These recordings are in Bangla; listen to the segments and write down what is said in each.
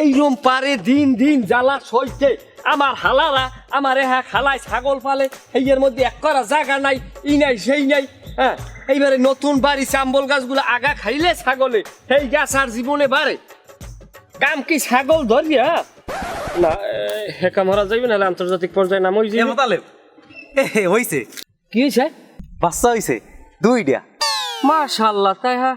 এইরম পারে দিন দিন জ্বালা সইতে আমার হালারা আমার হ্যাঁ খালায় ছাগল পালে। এইয়ের মধ্যে এক করা জায়গা নাই ই নাই সেই নাই হ্যাঁ। এইবারে নতুন বাড়ি চাম্বল গাছগুলো আগা খাইলে ছাগলে সেই গাছ আর জীবনে বাড়ে। কাম কি ছাগল ধরিয়া না হেকা মারা যাইবে নাহলে আন্তর্জাতিক পর্যায়ে নাম হয়ে এ হইছে। কি হয়েছে বাচ্চা হইছে। দুইটা। মাশাল্লাহ তাই হ্যাঁ।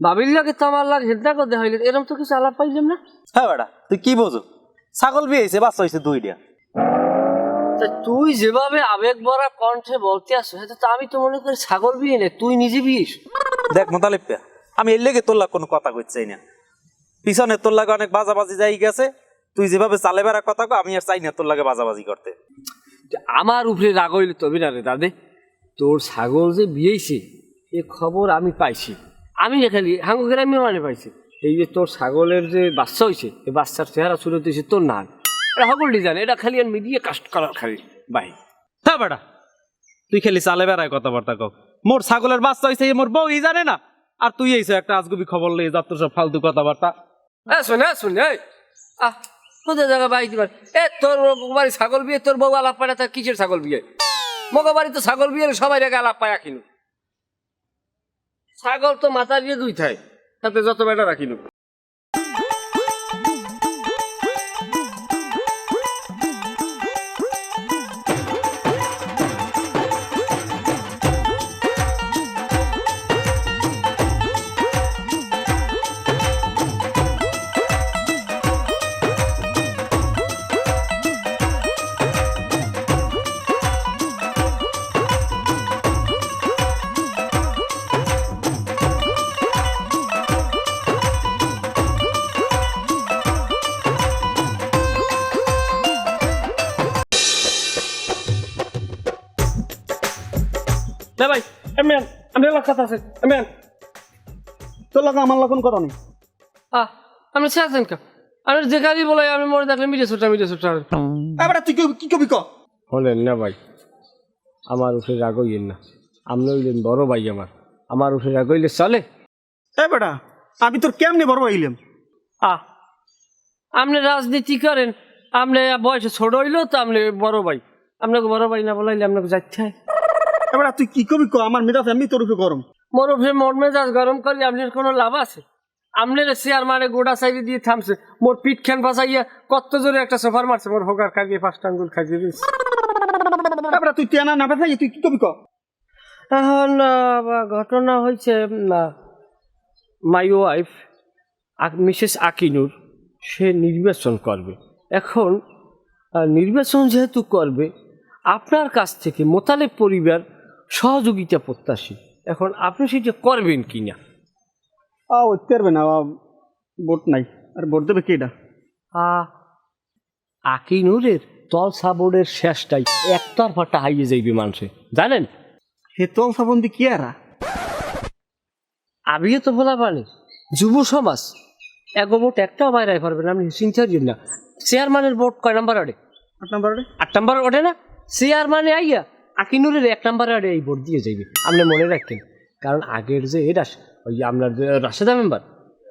ভাবির লাগে তো আমার লাগে হেদা করতে হইলে এরকম তো কিছু আলাপ পাইলাম না? হ্যাঁ বেটা তুই কি বোঝো? ছাগল বিয়ে হয়েছে বাচ্চা হয়েছে দুইটা তুই যেভাবে আবেগ ভরা কণ্ঠে বলতে আসো হয়তো তো আমি তো মনে করি ছাগল বিয়ে নে তুই নিজে বিয়েস। দেখ মোতালেব পেয়া, আমি এর লেগে তোর লাগ কোনো কথা কইতে চাই না। পিছনে তোর লাগে অনেক বাজাবাজি যাই গেছে তুই যেভাবে চালে বেড়া কথা কো আমি আর চাই না তোর লাগে বাজাবাজি করতে। আমার উপরে রাগ হইলে তবে না রে দাদে তোর ছাগল যে বিয়েছে এ খবর আমি পাইছি। আমি খালি হাঙ্গু আমি মানে পাইছি। এই যে তোর ছাগলের যে বাচ্চা হয়েছে এই বাচ্চার চেহারা শুরু হতেছে তোর না। এটা সকলটি জানে এটা খালি আর মিডিয়া কাস্ট করার খালি বাই হ্যাঁ বেটা তুই খালি চালে বেড়ায় কথাবার্তা কও। মোর ছাগলের বাচ্চা হয়েছে মোর বউই জানে না। আর তুই এইছো একটা আজগুবি খবর যা যত সব ফালতু কথাবার্তা। হ্যাঁ শোন হ্যাঁ শোন এই। আহ কোথায় জায়গা বাই দিবার? এ তোর বাড়ি ছাগল বিয়ে তোর বউ আলাপ পায় না তা কিসের ছাগল বিয়ে? মগা বাড়ি তো ছাগল বিয়ে সবাই রেখে আলাপ পায় রাখিনু ছাগল তো মাথা দিয়ে দুই থাই তাতে যত বেটা রাখিনু না ভাই এমেন আমি এলাকা কথা আছে এমেন তোর লাগে আমার লগন করো নি আহ আমি চেয়েছেন কা আমি যে বলে আমি মরে দেখলে ছোটা এবার তুই কি- কি কবি ক? হলেন না ভাই আমার উঠে রাগ না। আপনি হইলেন বড় ভাই আমার আমার উঠে রাগ হইলে চলে। এ বেটা আমি তোর কেমনে বড় হইলাম? আহ আপনি রাজনীতি করেন আপনি বয়সে ছোট হইলেও তো আপনি বড় ভাই। আপনাকে বড় ভাই না বলাইলে আপনাকে যাইতে হয়। এবার তুই কি কবি ক? আমার মেজাজ এমনি তোর উপরে গরম। মোর উপরে মন মেজাজ গরম করলে আপনার কোনো লাভ আছে? আপনার চেয়ার মারে গোড়া সাইডে দিয়ে থামছে। মোর পিঠ খান ফাঁসাইয়া কত জোরে একটা সোফার মারছে। মোর হোকার খাইয়ে পাঁচটা আঙ্গুল দিয়েছে। এবার তুই তেনা না বেথাই তুই কি কবি ক? এখন ঘটনা হয়েছে মাই ওয়াইফ মিসেস আকিনুর সে নির্বাচন করবে। এখন নির্বাচন যেহেতু করবে আপনার কাছ থেকে মোতালেব পরিবার সহযোগিতা প্রত্যাশী। এখন আপনি সেটা করবেন কি না আ উঠতে পারবে না আ, ভোট নাই। আর ভোট দেবে কেডা আহ, আকিনুরের তল সাবোর্ডের শেষটাই একতরফাটা হাইয়ে যাইবে মানুষে জানেন? হে তোল সাবন্দি কি আরা? আমিও তো বলা পারি যুব সমাজ এক ভোট একটাও বাইরে পারবেন আপনি চিন্তার জন্য চেয়ারম্যানের ভোট কয় নাম্বার আড়ে আট নাম্বারে আট নাম্বার ওঠে না? চেয়ারম্যানে আইয়া আকিনুরের এক নাম্বার আড়ে এই ভোট দিয়ে যাইবে। আপনি মনে রাখেন কারণ আগের যে এটা ওই আপনার রাশেদা মেম্বার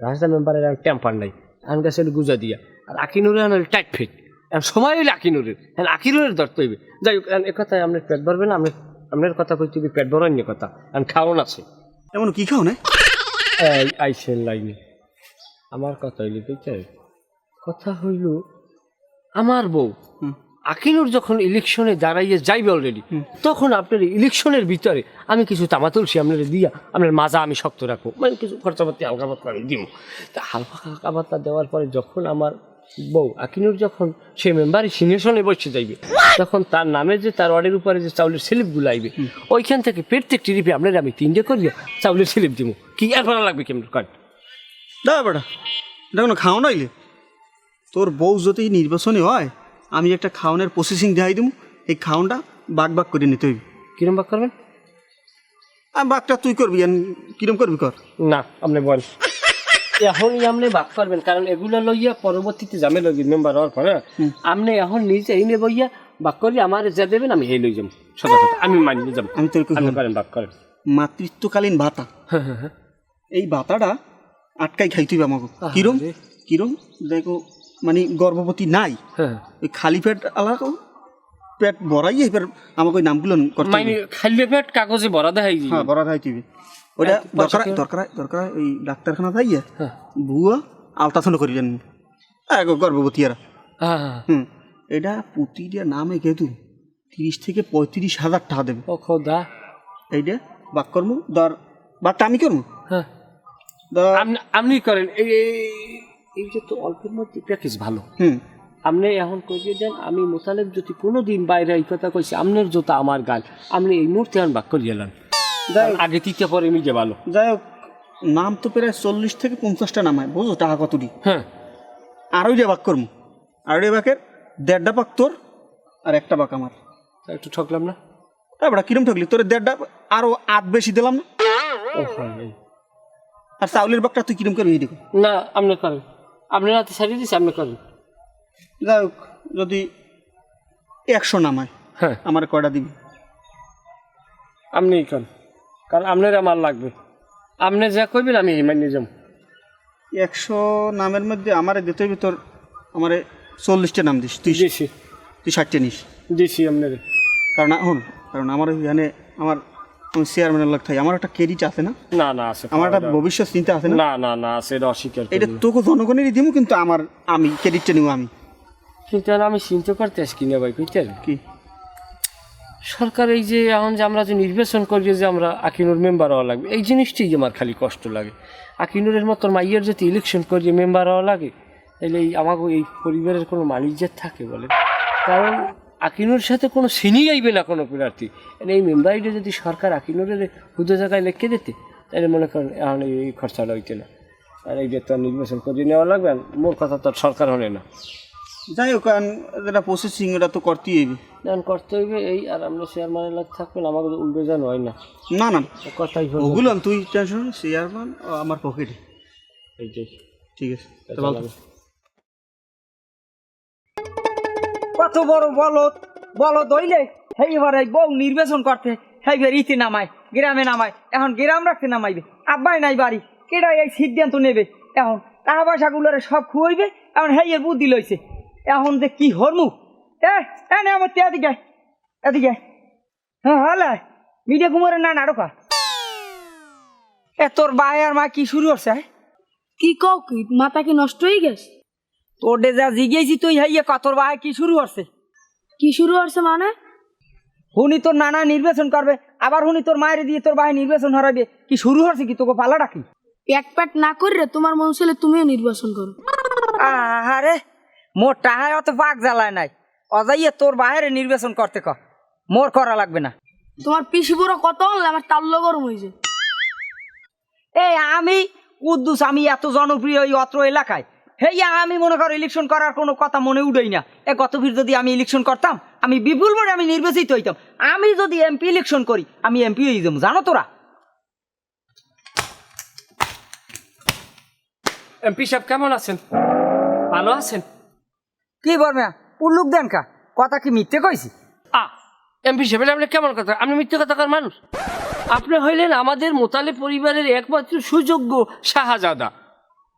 রাশেদা মেম্বারের আর টেম্পার নাই। আন গেছে গুজা দিয়া। আর আকিনুরের আন টাইট ফিট সময় হইলে আকিনুরের এখন আকিনুরের দরতে হইবে। যাই হোক এখন এ কথায় আপনার পেট ভরবে না আপনার কথা কই হবে পেট ভরার নিয়ে কথা। এখন খাওয়ান আছে। এমন কি খাও না এই আইসেন লাইনে। আমার কথা হইল বুঝতে কথা হইল আমার বউ। আকিনুর যখন ইলেকশনে দাঁড়াইয়ে যাইবে অলরেডি তখন আপনার ইলেকশনের ভিতরে আমি কিছু তামা তুলসি আপনার দিয়া আপনার মাজা আমি শক্ত রাখব মানে কিছু খরচাপাতি হালকা পাতলা আমি দিব। তা হালকা হালকা পাতলা দেওয়ার পরে যখন আমার বউ আকিনুর যখন সে মেম্বারই সিংহাসনে বসে যাইবে তখন তার নামে যে তার ওয়ার্ডের উপরে যে চাউলের স্লিপগুলো আইবে ওইখান থেকে প্রত্যেক টিরিপে আপনার আমি তিনটে করিয়া চাউলের স্লিপ দিব। কি আর ভালো লাগবে কেমন কাট দা বেটা এটা কোনো খাও নাইলে? তোর বউ যদি নির্বাচনে হয় আমি একটা খাওয়ানোর প্রসেসিং দেখাই দিব এই খাওনটা বাগ বাগ করে নিতে হইবে। কিরম বাক করবেন? আর বাঘটা তুই করবি কিরম করবি কর। না আপনি বল। এখনই আপনি বাক করবেন কারণ এগুলো লইয়া পরবর্তীতে জামে লই মেম্বার হওয়ার পরে আপনি এখন নিজে এই নেব ইয়া বাক করি আমার যা দেবেন আমি এই লই যাম। সদা কথা আমি মানি যাম। আমি তোর আপনি করেন বাক করেন। মাতৃত্বকালীন ভাতা। হ্যাঁ হ্যাঁ হ্যাঁ। এই ভাতাটা আটকাই খাইতে হইবে আমাকে কিরম? কিরম? দেখো মানে গর্ভবতী নাই। হ্যাঁ। ওই খালি পেট আলাদা পেট ভরাই এবার আমাকে ওই নামগুলো করতে মানে খালি পেট কাগজে ভরা দেখাই হ্যাঁ ভরা হবে ওইটা হ্যাঁ, দরকার দরকার দরকার ওই ডাক্তারখানা যাইয়া হ্যাঁ। ভুয়া আলট্রাসাউন্ড করিলেন গর্ভবতী এরা হ্যাঁ হ্যাঁ। হুম। এটা প্রতিটা নামে কিন্তু তিরিশ থেকে পঁয়ত্রিশ হাজার টাকা দেবে। ও খোদা। এইটা বাক কর্ম দর বাকটা আমি করব হ্যাঁ। আপনি করেন। এই এই- যে তো অল্পের মধ্যে প্যাকেজ ভালো। আপনি এখন কইয়ে দেন আমি মোতালেব যদি কোনো দিন বাইরে এই কথা কইছি আপনার জোতা আমার গাল। আপনি এই মুহূর্তে আন বাক করিয়ে এলেন যাই হোক, আগে তিতে পরে মিজে ভালো। যাই হোক নাম তো প্রায় চল্লিশ থেকে পঞ্চাশটা নামায় বুঝো টাকা কতটি হ্যাঁ। আড়াইটা বাক করব আড়াই বাকের দেড়টা বাক তোর আর একটা বাক আমার। একটু ঠকলাম না? তারপরে কিরম ঠকলি? তোর দেড়টা আরও আধ বেশি দিলাম না? হয়। আর চাউলের বাকটা তুই কিরম করবি দেখো। না আপনি করেন। আপনার হাতে সারিয়ে দিচ্ছি আপনি করেন। যাই হোক যদি একশো নামায় হ্যাঁ। আমার কয়টা দিবি? আপনিই করেন কারণ আপনার আমার লাগবে। আপনি যা কইবেন আমি মানিয়ে যাব। একশো নামের মধ্যে আমারে দিতে হইবে তোর আমারে চল্লিশটা নাম দিস তুই দিছি। তুই ষাটটা নিস। দিছি আপনার। কারণ হন কারণ আমার এখানে আমার চেয়ারম্যানের লাগ থাই আমার একটা ক্রেডিট আছে না? না না আছে। আমার একটা ভবিষ্যৎ চিন্তা আছে না? না না না আছে। এটা অস্বীকার এটা। তোকে জনগণেরই দিব কিন্তু আমার আমি ক্রেডিটটা নিব আমি। কিন্তু আমি চিন্তা করতে আসি কিনা ভাই কইতেন কি? সরকার এই যে এখন যে আমরা যে নির্বাচন করি যে আমরা আকিনুর মেম্বার হওয়া লাগবে এই জিনিসটাই আমার খালি কষ্ট লাগে। আকিনুরের মতো মাইয়ের যদি ইলেকশন করি মেম্বার হওয়া লাগে তাহলে এই আমাকে এই পরিবারের কোনো মালিকজাত থাকে বলে? কারণ আকিনুর সাথে কোনো সিনি আইবে না কোনো প্রার্থী। এই মেম্বারিটা যদি সরকার আকিনুরের হুদো জায়গায় লিখে দিতে তাহলে মনে করেন এখন এই খরচাটা হইতে না। আর এই যে তো নির্বাচন করিয়ে নেওয়া লাগবে মোর কথা তো সরকার হলে না। যাই হোক যেটা প্রসেসিং এটা তো করতেই হইবে। এখন করতে হইবে এই আর আমরা চেয়ারম্যানের লাগ থাকবেন আমাকে উল্টো যেন হয় না। না না কথাই ওগুলো তুই টেনশন চেয়ারম্যান আমার পকেটে এইটাই। ঠিক আছে কত বড় বলদ বলদ হইলে সেইবার এই বউ নির্বাচন করতে সেইবার ইতি নামায়, গ্রামে নামায়, এখন গ্রাম রাখতে নামাইবে, আব্বাই নাই বাড়ি কেডা এই সিদ্ধান্ত নেবে, এখন টাকা পয়সাগুলোরে সব খুয়াইবে এখন হেইয়ের বুদ্ধি লইছে, এখন যে কি হরমু? এ এ নে আমার তে এদিকে এদিকে হ্যাঁ হলে মিডিয়া কুমারের না নাটকা এ, তোর ভাই আর মা কি শুরু হচ্ছে? কি কও কি, মাথা কি নষ্ট হয়ে গেছে? তোর যা জিগেছি তুই হাইয়ে কতর ভাই কি শুরু হচ্ছে কি শুরু হচ্ছে মানে? হুনি তোর নানা নির্বাচন করবে আবার হুনি তোর মায়ের দিয়ে তোর ভাই নির্বাচন হরাবে কি শুরু হচ্ছে কি তোকে পালা ডাকি প্যাট প্যাট না করে তোমার মন ছেলে তুমিও নির্বাচন করো। আরে মোর টাহায় অত পাক জ্বালায় নাই। অজাইয়ে তোর বাইরে নির্বাচন করতে ক মোর করা লাগবে না। তোমার পিসি বুড়ো কত আমার তাল্লো গরম হয়েছে এই আমি কুদ্দুস আমি এত জনপ্রিয় এই অত্র এলাকায় হেই আমি মনে করো ইলেকশন করার কোনো কথা মনে উঠেই না। এ গত ফির যদি আমি ইলেকশন করতাম আমি বিপুল মোড়ে আমি নির্বাচিত হইতাম। আমি যদি এমপি ইলেকশন করি আমি এমপি হয়ে যাব জানো তোরা? এমপি সাহেব কেমন আছেন? ভালো আছেন? কি বলবে উল্লুক দেন কা? কথা কি মিথ্যে কইছি? আ এমপি সাহেব আপনি কেমন কথা? আপনি মিথ্যে কথাকার মানুষ। আপনি হইলেন আমাদের মোতালে পরিবারের একমাত্র সুযোগ্য শাহজাদা।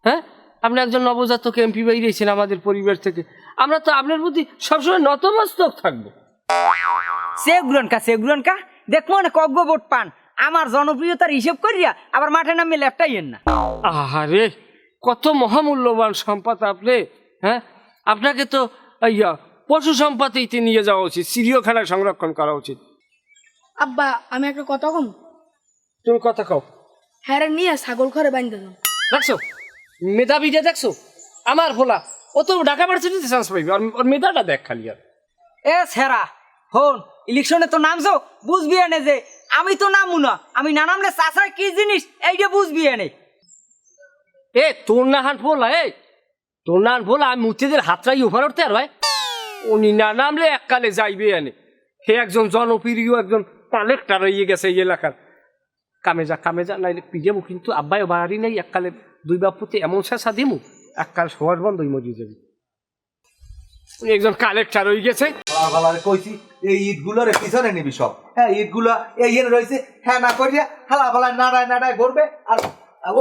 হ্যাঁ? আপনি একজন নবজাতক এমপি বাইরেছেন আমাদের পরিবার থেকে। আমরা তো আপনার প্রতি সবসময় নতমস্তক থাকব। সেগুরন কা সেগুরন কা দেখব না কগ্য ভোট পান। আমার জনপ্রিয়তার হিসেব করিয়া আবার মাঠে নামে লেফটাই না। আহারে কত মহামূল্যবান সম্পদ আপনি হ্যাঁ? আপনাকে তো ইয়া পশু সম্পদেইতে নিয়ে যাওয়া উচিত চিড়িয়াখানায় সংরক্ষণ করা উচিত। আব্বা আমি একটা কথা কম। তুমি কথা কও। হ্যাঁ রে নিয়ে ছাগল ঘরে বাঁধতে দাও। দেখছ মেধাবীটা দেখছ? আমার ভোলা ও তো ঢাকা ভার্সিটিতে চান্স পাইবে আর ওর মেধাটা দেখ খালি আর। এ সেরা হন ইলেকশনে তো নামছো বুঝবি এনে যে আমি তো নামু না আমি না নামলে চাষার কি জিনিস এইটা বুঝবি এনে। এ তোর না হান ভোলা এ তোর না ভোলা আমি মুক্তিদের হাতটাই উপর উঠতে আর ভাই। উনি না নামলে এককালে যাইবে এনে। হে একজন জনপ্রিয় একজন কালেক্টর হয়ে গেছে এই এলাকার। কামে যা কামে যা নাইলে পিজাবো কিন্তু আব্বাই বাড়ি নেই এককালে দুই বাপুতে এমন শেষা দিমু এককাল সবার বন্ধই মরিয়ে যাবে উনি একজন কালেক্টর হয়ে গেছে। হালার কইছি এই ইটগুলোর পিছনে নিবি সব। হ্যাঁ ইটগুলো এই এনে রয়েছে হ্যাঁ না করিয়া হালা ফালা নাড়ায় নাড়ায় ঘুরবে আর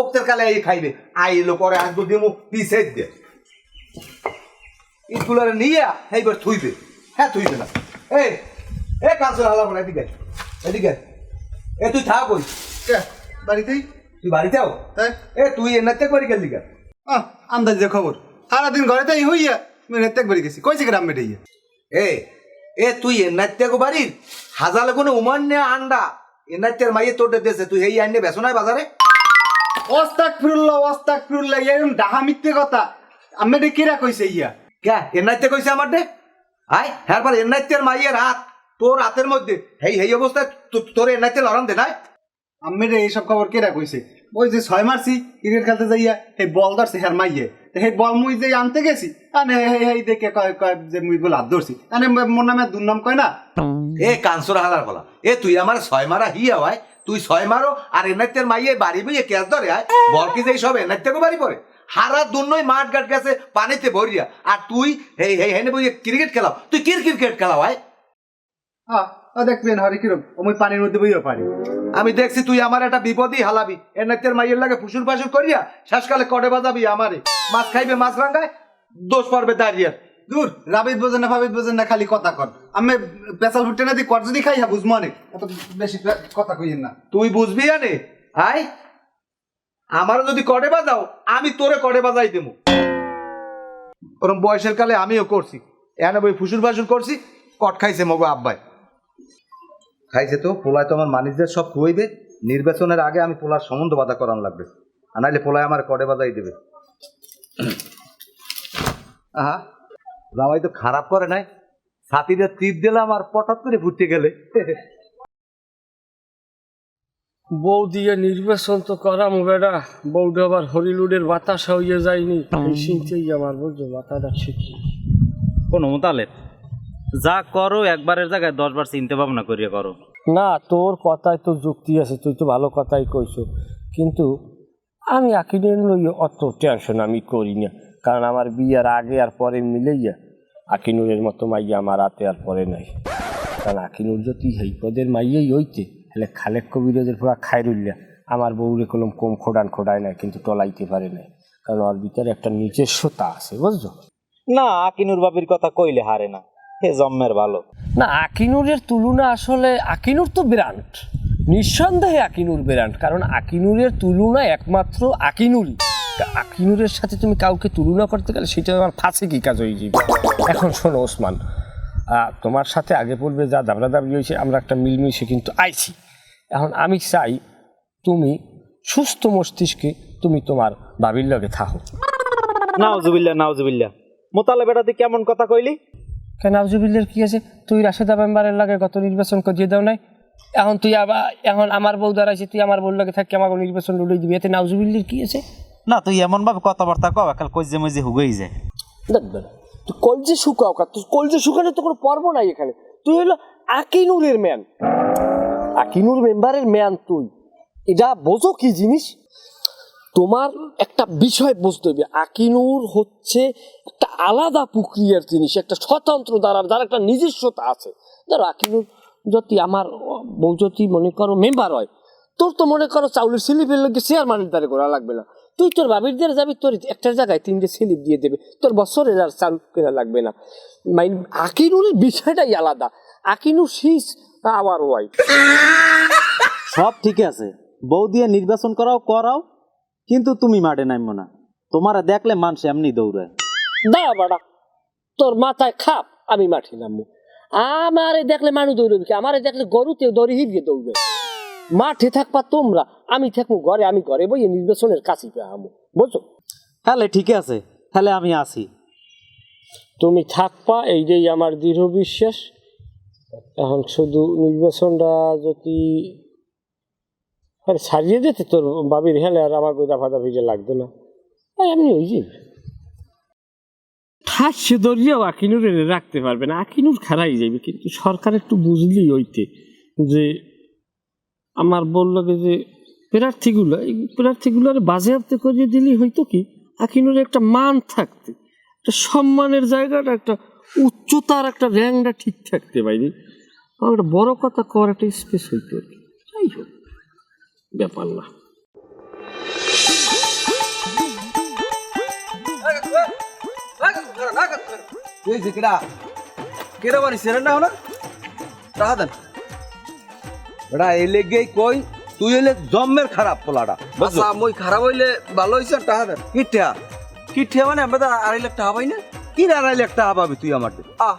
ওক্তের কালে এই খাইবে। আইলো পরে আঙ্গুল দিমু পিছে দিয়ে ইটগুলারে নিয়ে এইবার থুইবে। হ্যাঁ থুইবে না। এই এ কাঁচর হালা বলা এদিকে এদিকে এ তুই থাক ওই। কে? বাড়িতেই? তুই বাড়িতেও তাই এ তুই এনাতে করে গেলি কেন? আহ আন্দাজ যে খবর। সারাদিন ঘরেতেই হইয়া মেরে ত্যাগ বেরিয়ে গেছি। কইছে গ্রাম মেটে ইয়া? এ এ তুই এনাতে গো বাড়ির হাজালে কোনো উমান্যে আন্ডা। এনাতের মাইয়ে তোটে দেশে তুই এই আন্নে বেসো নাই বাজারে? ওস্তাক ফিরুল্লাহ ওস্তাক ফিরুল্লাহ এরকম ডাহা মিথ্যে কথা। আমি এটা কিরা কইছে ইয়া? কে? এনাইতে কইছে আমার ডে আয় হ্যাঁ এনাইতের মাইয়ের হাত তোর হাতের মধ্যে। হেই হেই অবস্থায় তোর এনাইতে লড়ান দে নাই? আমি রে এইসব খবর কেরা কইছে? ওই যে ছয় মারছি ক্রিকেট খেলতে যাইয়া এই বল ধরছে হ্যার মাইয়ে। তো সেই বল মুই যে আনতে গেছি আনে হেই হেই দেখে কয় কয় যে মুই বলে হাত ধরছি। আনে মোর নামে দুর্নাম কয় না? এ কানসুর হালার বলা এ তুই আমার ছয় মারা হিয়া হয় তুই ছয় মারো আর এনাইতের মাইয়ে বাড়ি বইয়ে ক্যাচ ধরে আয় বল কি যে সব এনাইতে গো বাড়ি পড়ে হারা দুনই মাঠ গাট গেছে পানিতে ভরিয়া। আর তুই হেই হেই হেনে বইয়ে ক্রিকেট খেলাও। তুই কির ক্রিকেট খেলাও আয়? হ্যাঁ দেখবেন হরে কিরম। ও, মুই পানির মধ্যে বইও পারি। আমি দেখছি তুই আমার একটা বিপদই হালাবি। এনাইতের মাইয়ের লাগে ফুসুর ফাসুর করিয়া শেষকালে কটে বাজাবি আমারে। মাছ খাইবে, মাছ রাঙ্গায় দোষ পড়বে দাঁড়িয়ে। দূর, রাবিদ বোঝেন না, ফাবিদ বোঝেন না, খালি কথা কর আমি পেশাল ফুটে না দিই কর যদি খাই হ্যাঁ বুঝব অনেক এত বেশি কথা কইেন না। তুই বুঝবি আনে? হাই, আমারও যদি কটে বাজাও, আমি তোরে কটে বাজাই দেবো। ওরম বয়সের কালে আমিও করছি। এনে বই ফুসুর ফাসুর করছি, কট খাইছে মগো আব্বাই। খাইছে তো পোলায় তো আমার মানিজদের সব খুয়াইবে নির্বাচনের আগে আমি পোলার সম্বন্ধ বাধা করান লাগবে। আর নাইলে পোলায় আমার কটে বাজাই দেবে। আহা জামাই তো খারাপ করে নাই। ছাতিটা তীর দিলাম আর পটাত করে ফুটতে গেলে। বউ দিয়ে নির্বাচন তো করাম বেড়া বউটা আবার হরিলুডের বাতাসা হইয়া যায়নি। এই চিন্তেই আমার বুঝছ মাথাটা শিখি কোনো মোতালেব? যা করো একবারের জায়গায় দশবার চিন্তা ভাবনা করিয়া করো। না তোর কথায় তো যুক্তি আছে তুই তো ভালো কথাই কইছো। কিন্তু আমি আকিনের লই অত টেনশন আমি করি না কারণ আমার বিয়ার আগে আর পরে মিলেইয়া আকিনুরের মতো মাইয়া আমার হাতে আর পরে নাই। কারণ আকিনুর যদি এই পদের মাইয়াই হইতে তাহলে খালেক কবিরাজের পুরা খাই রইলা আমার বউরে কলম কম খোডান খোডায় নাই কিন্তু টলাইতে পারে নাই। কারণ ওর ভিতরে একটা নিজস্বতা আছে বুঝছ? না আকিনুর বাবির কথা কইলে হারে না। হে জম্মের ভালো না আকিনুরের তুলনা আসলে আকিনুর তো ব্র্যান্ড নিঃসন্দেহে আকিনুর ব্র্যান্ড কারণ আকিনুরের তুলনা একমাত্র আকিনুরই। আকিনুরের সাথে তুমি কাউকে তুলনা করতে গেলে সেটা আমার ফাঁসে কি কাজ হয়ে যাবে এখন শোনো ওসমান তোমার সাথে আগে পড়বে যা দাবরা দাবি হয়েছে আমরা একটা মিলমিশে কিন্তু আইছি। এখন আমি চাই তুমি সুস্থ মস্তিষ্কে তুমি তোমার বাবির লগে থাকো নাওজুবিল্লা নাওজুবিল্লা মোতালেব এটা তুই কেমন কথা কইলি? কেন আবজুবিল্লের কি আছে? তুই রাশেদা মেম্বারের লাগে গত নির্বাচন করিয়ে দাও নাই। এখন তুই আবার এখন আমার বউ দাঁড়াইছে তুই আমার বউর লাগে থাকি আমাকে নির্বাচন লড়িয়ে দিবি। এতে নাউজুবিল্লির কি আছে? না তুই এমন ভাবে কথাবার্তা কও একাল কইজে মইজে হুগেই যায়। দেখবে তুই কলজে শুকাও কা তুই কলজে শুকানো তো কোনো পর্ব নাই এখানে। তুই হলো আকিনুরের ম্যান। আকিনুর মেম্বারের ম্যান তুই। এটা বোঝো কি জিনিস? তোমার একটা বিষয় বুঝতে হবে। আকিনুর হচ্ছে একটা আলাদা প্রক্রিয়ার জিনিস, একটা স্বতন্ত্র দ্বারা, যার একটা নিজস্বতা আছে। ধরো আকিনুর যদি আমার বউ যদি মনে করো মেম্বার হয়, তোর তো মনে করো চাউলের স্লিপের লোক চেয়ারম্যানের দ্বারা করা লাগবে না। তুই তোর বাবির দ্বারা যাবি, তোর একটা জায়গায় তিনটে স্লিপ দিয়ে দেবে। তোর বছরের আর চাল কেনা লাগবে না। মাইন আকিনুরের বিষয়টাই আলাদা। আকিনুর শীষ আবার ওয়াইফ সব ঠিক আছে। বউ দিয়ে নির্বাচন করাও করাও কিন্তু তুমি মাঠে নামবো না। তোমারে দেখলে মানুষ এমনি দৌড়ায় দা বাড়া তোর মাথায় খাপ আমি মাঠে নামবো। আমারে দেখলে মানুষ দৌড়বে কি আমারে দেখলে গরুতে দড়ি হিরিয়ে দৌড়বে। মাঠে থাকবা তোমরা আমি থাকব ঘরে আমি ঘরে বইয়ে নির্বাচনের কাছে আমো বুঝছ? হ্যালে ঠিক আছে হ্যালে আমি আসি। তুমি থাকবা এইটাই আমার দৃঢ় বিশ্বাস। এখন শুধু নির্বাচনটা যদি আরে সারিয়ে দিতে তোর বাবির হেলে আর আমার গোদা ফাদা ভিজে লাগতো না। আর আমি ওই যে। ঠাসে দরিয়াও আকিনুর এনে রাখতে পারবে না। আকিনুর খারাই যাবে কিন্তু সরকার একটু বুঝলি ওইতে যে আমার বলল যে প্রার্থীগুলো, এই প্রার্থীগুলো প্রার্থীগুলোর বাজেয়াপ্ত করিয়ে দিলেই হয়তো কি? আকিনুর একটা মান থাকতে, একটা সম্মানের জায়গাটা, একটা উচ্চতার একটা র্যাঙ্কটা ঠিক থাকতে পারি। আমার একটা বড় কথা করার একটা স্পেস হইতো আর কি। যাই হোক। ব্যাপার না এই যে কেডা? কেডা বানি সেরেন না? হলো টাকা দেন। বেটা এই লেগেই কই তুই হইলে জম্মের খারাপ পোলাটা আচ্ছা মই খারাপ হইলে ভালো হইছে টাকা দেন। কি ঠিয়া মানে আমরা তো আড়াই লাখ টাকা পাই না? কি আড়াই লাখ টাকা পাবি তুই আমার আহ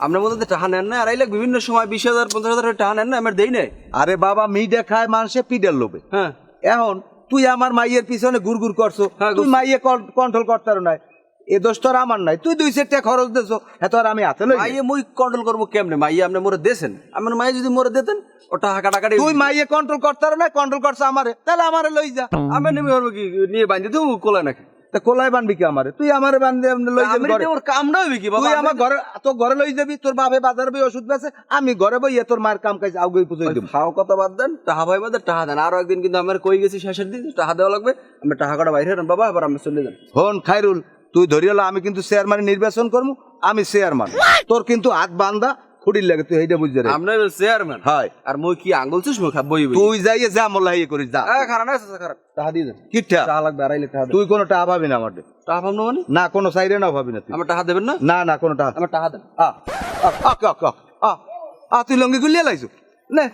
আপনার মধ্যে টাকা নেন না আড়াই লাখ বিভিন্ন সময় বিশ হাজার পঞ্চাশ হাজার টাকা নেন না আমার দেই নাই। আরে বাবা মিডে খায় মানুষে পিডের লোভে। হ্যাঁ। এখন তুই আমার মাইয়ের পিছনে গুড়গুড় করছ হ্যাঁ, তুই মাইয়ে কন্ট্রোল করতে নাই। এ দোষ তো আর আমার নাই। তুই দুই সেট টাকা খরচ দেছো এত আর আমি হাতে লই মাইয়ে মুই কন্ট্রোল করব কেমনে? মাইয়ে আপনি মোরে দেছেন? আমার মাইয়ে যদি মোরে দিতেন ও টাকা কাটাকাটি তুই মাইয়ে কন্ট্রোল করতে না কন্ট্রোল করছ আমারে তাহলে আমারে লই যা। আমি নেমে কি? নিয়ে বাঁধি তো কোলায় নাকি? তা কোলাই বানবি কি আমারে? তুই আমারে বান্ধে লই যাবি আমি ঘরে। ওর কামটা হইবে কি বাবা? তুই আমার ঘরে তোর ঘরে লই যাবি তোর বাপে বাজারে বই ওষুধ বেছে আমি ঘরে বই তোর মায়ের কাম কাজ আউগই পুজো দিব। খাও কথা বাদ দেন টাকা ভাই বাদ দেন, টাকা দেন। আরও একদিন কিন্তু আমার কই গেছি শেষের দিন টাকা দেওয়া লাগবে। আমি টাকা কটা বাইরে বাবা এবার আমি চলে যান হন খাইরুল তুই ধরিয়ালো আমি কিন্তু চেয়ারম্যান নির্বাচন করব আমি চেয়ারম্যান তোর কিন্তু হাত বান্ধা খুঁড়ির লাগে তুই এইটা বুঝতে আমরা চেয়ারম্যান হয়। আর মই কি আঙ্গুল চুষ মই বই তুই যাইয়ে যা মোল্লা ইয়ে করিস যা। খারাপ না খারাপ। টাকা দিয়ে কি টাকা লাগবে আড়াই লাখ তুই কোনো টাকা পাবি না আমার। টাকা পাবো না মানে? না কোনো সাইডে না পাবি না তুই। আমার টাকা দেবেন না? না না কোনো টাকা আমার টাকা দেন। আ আ আ আ, আ, আ, আ, তুই লঙ্গি গুলিয়ে লাইছো? নে।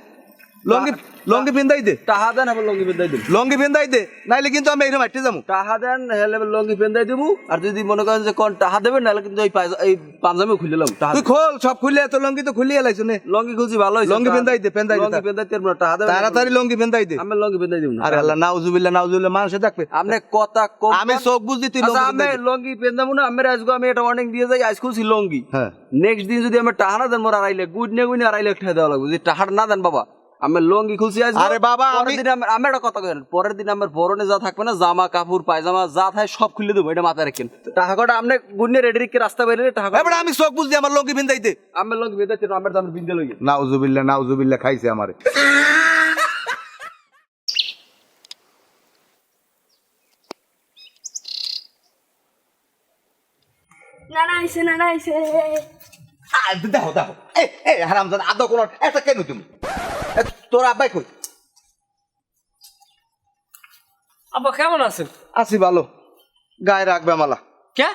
লঙ্গি লঙ্গি পিন্দাই দে। টাকা দেন আবার লঙ্গি পেন্দাই দেবো লঙ্গি পিন্দাই দে নাইলে কিন্তু আমি এরকম হাঁটতে যাব। টাকা দেন হেলে লঙ্গি পেন্দাই দেবো আর যদি মনে করেন যে কোন টাকা দেবেন নাহলে কিন্তু এই এই পাঞ্জাবিও খুলে লাম টাকা তুই খোল সব খুলে তো লঙ্গি তো খুলিয়ে লাইছো নে। লঙ্গি খুলছি ভালো হয়েছে। লঙ্গি পেন্দাই দে, পেন্দাই দে লঙ্গি তার। পেন্দাই দেন টাকা তাড়াতাড়ি লঙ্গি পেন্দাই দে। আমি লঙ্গি পেন্দাই দেবো না। আরে আল্লাহ নাউজুবিল্লাহ নাউজুবিল্লাহ মানুষে দেখবে। আপনি কথা কম আমি চোখ বুঝদি তুই আচ্ছা, লঙ্গি আমি লঙ্গি পেন্দাবো না আমি আজকে আমি এটা ওয়ার্নিং দিয়ে যাই আজ খুলছি লঙ্গি। হ্যাঁ। নেক্সট দিন যদি আমি টাকা না দেন মোর আড়াই লাখ গুড নে গুড আড়াই লাখ টাকা দেওয়া লাগবে। যদি টাকাটা না দেন বাবা। আমি লঙ্গি খুলছি আজ আরে বাবা, আমি- দিন আমি একটা কথা কেন পরের দিন আমার বরণে যা থাকবে না জামা কাপড় পায়জামা যা থাকে সব খুলে দেবো এটা মাথায় রাখেন। টাকা কটা আপনি গুড নে রেডি রেখে রাস্তা বাইরে টাকা কটা- আমি চোখ বুঝদি আমার লঙ্গি আমি লঙ্গি আমার বিন্দে লই নাউজুবিল্লাহ নাউজুবিল্লাহ খাইছে আমারে। নানা আইসে নানা আইসে আ, দেখো দেখো। এই হারামজাদা আদৌ কোন একটা কেন তুমি? এ, তোর আব্বাই কই? আব্বা কেমন আছেন? আছি ভালো। গায়ে রাখবে মালা কে?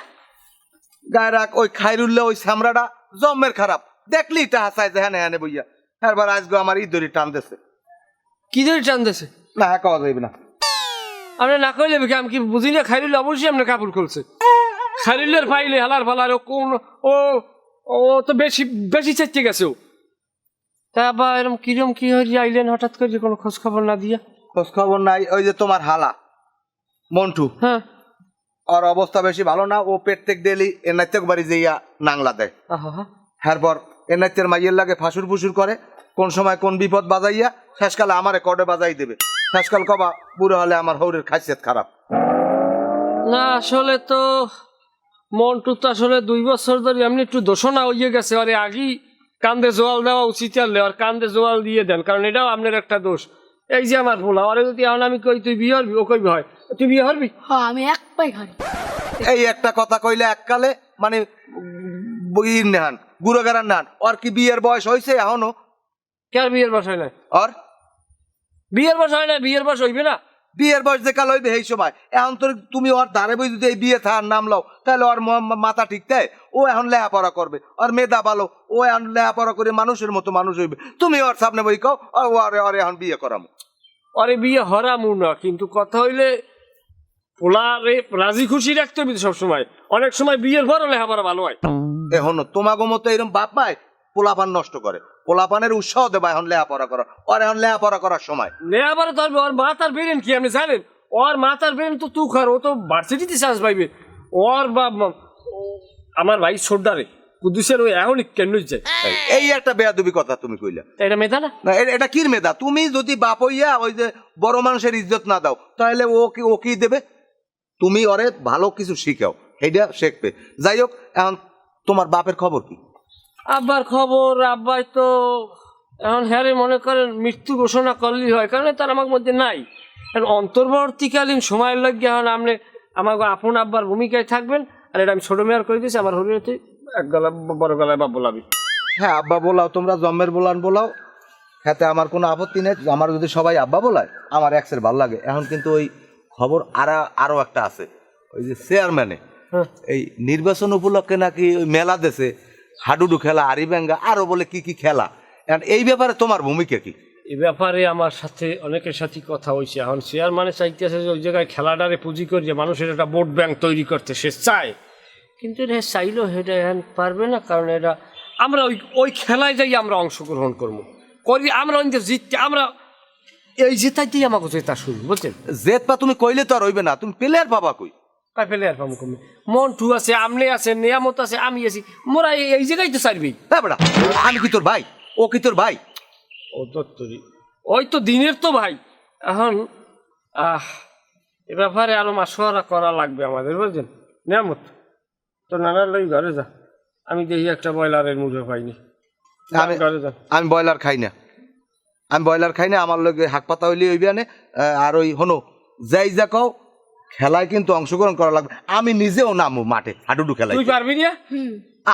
গায়ে রাখ ওই খাইরুল্লাহ ওই সামরাটা জম্মের খারাপ। দেখলি এটা হাসায় যে হ্যাঁ হ্যাঁ বইয়া। এবার আজকে আমার ইদরি টান দেছে কি ধরে টান দিছে না হ্যাঁ কওয়া যাইবে না। আপনি না কইলে কি আমি কি বুঝি না? খাইলিলে অবশ্যই আপনি কাপড় খুলছে। খাইলিলের ফাইলে হালার ফালার ও কোন ও ও তো বেশি বেশি চেচ্ছে গেছে ও। তা আবার এরকম কিরম কি হয়ে আইলেন হঠাৎ করে কোনো খোঁজ খবর না দিয়া? খোঁজ খবর নাই ওই যে তোমার হালা মন্টু। হ্যাঁ। ওর অবস্থা বেশি ভালো না ও প্রত্যেক ডেলি এনাইতেক বাড়ি যাইয়া নাংলা দেয়। হ্যারপর এনাইতের মাইয়ের লাগে ফাঁসুর ফুসুর করে কোন সময় কোন বিপদ বাজাইয়া শেষকালে আমারে কডে বাজাই দেবে। শেষকাল কবা বুড়ো হলে আমার হৌরের খাসিয়ত খারাপ। না আসলে তো মন্টু তো আসলে দুই বছর ধরে এমনি একটু দোষণা হইয়ে গেছে আরে আগেই কান্দে জোয়াল দেওয়া উচিত আর আর কান্দে জোয়াল দিয়ে দেন কারণ এটাও আপনার একটা দোষ। এই যে আমার ভুল আরে যদি এখন আমি কই তুই বিয়ে হরবি ও কইবি হয়। তুই বিয়ে হরবি হ্যাঁ আমি এক পাই খাই। এই একটা কথা কইলে এককালে মানে বইর নেহান গুড়োগারার নেহান। ওর কি বিয়ের বয়স হয়েছে এখনও? কে আর বিয়ের বয়স হয় না ওর বিয়ের বয়স হয় না বিয়ের বয়স হইবে না? বিয়ের বয়স যে কাল হইবে এই সময়। এখন তোর তুমি ওর ধারে বই যদি এই বিয়ে থার নাম লও তাহলে ওর মাথা ঠিক তাই? ও এখন লেহাপড়া করবে ওর মেধা ভালো ও এখন লেহাপড়া করে মানুষের মতো মানুষ হইবে। তুমি ওর সামনে বই কও ও আরে আরে এখন বিয়ে করামো। আরে বিয়ে হরামু না কিন্তু কথা হইলে পোলারে রাজি খুশি রাখতে হবে সব সময় অনেক সময় বিয়ের পরও লেখাপড়া ভালো হয়। এখন তোমাগো মতো এরকম বাপ পায় পোলাপান নষ্ট করে। পোলাপানের উৎসাহ দেবা এখন লেহাপড়া করা ওর এখন লেহাপড়া করার সময়। লেখাপড়া তো ওর মাথার বেরেন কি আপনি জানেন? ওর মাথার বেরেন তো তুখার ও তো ভার্সিটিতে চান্স পাইবে। ওর বা আমার ভাই ছোটদারে কুদ্দুসের ওই এখনই কেন যায় এই একটা বেয়াদবি কথা তুমি কইলা। এটা মেধা না? এটা কির মেধা? তুমি যদি বাপ হইয়া ওই যে বড় মানুষের ইজ্জত না দাও তাহলে ও কি ও কি দেবে? তুমি ওরে ভালো কিছু শিখাও। সেইটা শিখবে। যাই হোক এখন তোমার বাপের খবর কি? আব্বার খবর আব্বাই তো এখন হ্যারে মনে করেন মৃত্যু ঘোষণা করলেই হয় কারণ তার আমার মধ্যে নাই। এখন অন্তর্বর্তীকালীন সময়ের লাগে এখন আপনি আমার আপন আব্বার ভূমিকায় থাকবেন আর এটা আমি ছোট মেয়ার করে দিয়েছি আমার হরিণতে এক গলা বড় গলায় বা বলাবি। হ্যাঁ আব্বা বলাও তোমরা জন্মের বলান বলাও হাতে আমার কোনো আপত্তি নেই আমার যদি সবাই আব্বা বলায় আমার এক্সের ভালো লাগে। এখন কিন্তু ওই খবর আরা আরও একটা আছে ওই যে চেয়ারম্যানে হ্যাঁ। এই নির্বাচন উপলক্ষে নাকি ওই মেলা দেশে হাডুডু খেলা আরিব্যাঙ্গা আরও বলে কি কি খেলা। এই ব্যাপারে তোমার ভূমিকা কি? এই ব্যাপারে আমার সাথে অনেকের সাথে কথা হয়েছে। এখন চেয়ারম্যানে চাইতেছে যে ওই জায়গায় খেলাটারে পুঁজি করে যে মানুষের একটা ভোট ব্যাংক তৈরি করতে সে চায়। কিন্তু এটা চাইলেও সেটা এখন পারবে না কারণ এটা আমরা ওই ওই খেলায় যাই আমরা অংশগ্রহণ করব। করি আমরা ওই যে জিততে আমরা এই জেতাইতেই আমাকে জেতা শুরু বুঝছেন? পা তুমি কইলে তো আর হইবে না। তুমি প্লেয়ার পাবা কই? কাই ফেলে আর পাবো কমে। মন্টু আছে আমনে আছে নিয়ামত আছে আমি আছি। মোরা এই- জায়গায় তো চাইবি। হ্যাঁ বেটা আমি কি তোর ভাই? ও কি তোর ভাই? ও দত্তরি। ওই তো দিনের তো ভাই। এখন আহ এ ব্যাপারে আরও মাসোয়ারা করা লাগবে আমাদের বুঝছেন? নিয়ামত। তো নানার লই ঘরে যা। আমি দেখি একটা ব্রয়লারের মুখে পাইনি। আমি ঘরে যা। আমি ব্রয়লার খাই না। আমি ব্রয়লার খাই না আমার লগে হাক পাতা হইলে হইবে আনে। আর ওই হনো যাই যা কও খেলায় কিন্তু অংশগ্রহণ করা লাগবে। আমি নিজেও নামবো মাঠে হাডুডু খেলায়। তুই পারবি না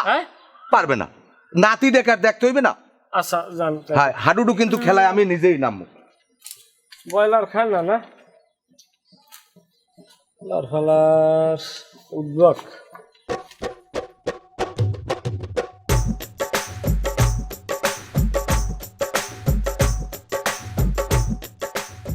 হ্যাঁ? পারবে না। নাতি দেখার দেখতে হইবে না? আচ্ছা জান হ্যাঁ হাডুডু কিন্তু খেলায় আমি নিজেই নামবো। ব্রয়লার খান না না? ব্রয়লার ফালার উদ্বক